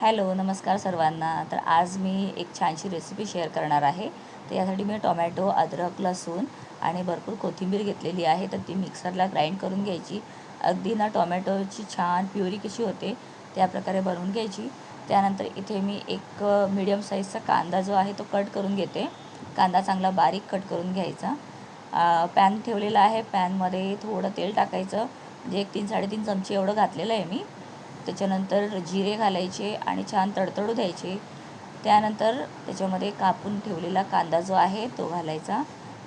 Hello नमस्कार सर्वांना. तर आज मी एक छानशी रेसिपी शेअर करणार आहे. तर यासाठी मी टोमॅटो अद्रक लसूण आणि भरपूर कोथिंबीर घेतलेली आहे. तर ती मिक्सरला ग्राइंड करून घ्यायची. अगदी ना टोमॅटोची छान प्युरी कशी होते त्याप्रकारे बनवून घ्यायची. त्यानंतर इथे मी एक मिडियम साईजचा कांदा जो आहे तो कट करून घेते. कांदा चांगला बारीक कट करून घ्यायचा. पॅन ठेवलेला आहे. पॅनमध्ये थोडं तेल टाकायचं. म्हणजे एक तीन साडेतीन चमचे एवढं घातलेलं आहे मी. त्याच्यानंतर जिरे घालायचे आणि छान तडतडू द्यायचे. त्यानंतर त्याच्यामध्ये कापून ठेवलेला कांदा जो आहे तो घालायचा.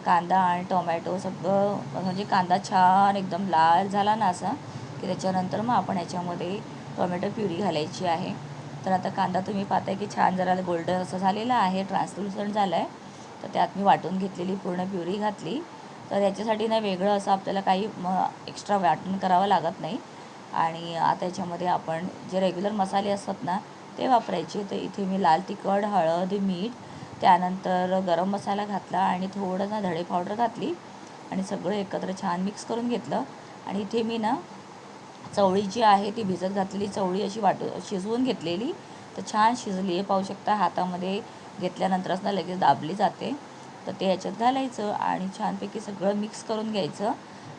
कांदा आणि टोमॅटो सगळं म्हणजे कांदा छान एकदम लाल झाला ना असा की त्याच्यानंतर मग आपण याच्यामध्ये टोमॅटो प्युरी घालायची आहे. तर आता कांदा तुम्ही पाहताय की छान जरा गोल्डन असं झालेला आहे ट्रान्सलुसंट झालं आहे तर त्यात मी वाटून घेतलेली पूर्ण प्युरी घातली. तर याच्यासाठी ना वेगळं असं आपल्याला काही म एक्स्ट्रा वाटून करावं लागत नाही. आणि आता याच्यामध्ये आपण जे रेग्युलर मसाले असतात ना ते वापरायचे. तर इथे मी लाल तिखट हळद मीठ त्यानंतर गरम मसाला घातला आणि थोडंसं धडे पावडर घातली आणि सगळं एकत्र छान मिक्स करून घेतलं. आणि इथे मी ना चवळी जी आहे ती भिजत घातलेली चवळी अशी वाटू शिजवून घेतलेली. तर छान शिजली आहे पाहू शकता हातामध्ये घेतल्यानंतरच ना लगेच दाबली जाते. तर ते याच्यात घालायचं आणि छानपैकी सगळं मिक्स करून घ्यायचं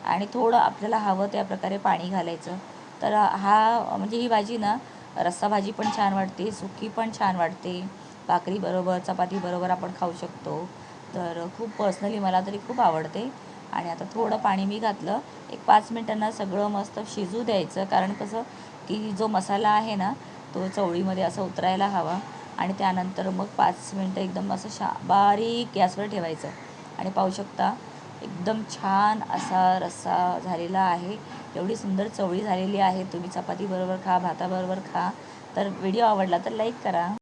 आणि थोडं आपल्याला हवं त्या प्रकारे पाणी घालायचं. तर हा म्हणजे ही भाजी ना रस्सा भाजी पण छान वाटते सुकी पण छान वाटते भाकरीबरोबर चपातीबरोबर आपण खाऊ शकतो. तर खूप पर्सनली मला तरी खूप आवडते. आणि आता थोडं पाणी मी घातलं. एक पाच मिनटांना सगळं मस्त शिजू द्यायचं. कारण कसं की जो मसाला आहे ना तो चवळीमध्ये असं उतरायला हवा. आणि त्यानंतर मग पाच मिनटं एकदम असं शा बारीक गॅसवर ठेवायचं. आणि पाहू शकता एकदम छान असा रस्सा झालेला आहे. एवढी सुंदर चवळी झालेली आहे. तुम्ही चपातीबरोबर खा भाताबरोबर खा. तर व्हिडिओ आवडला तर लाईक करा.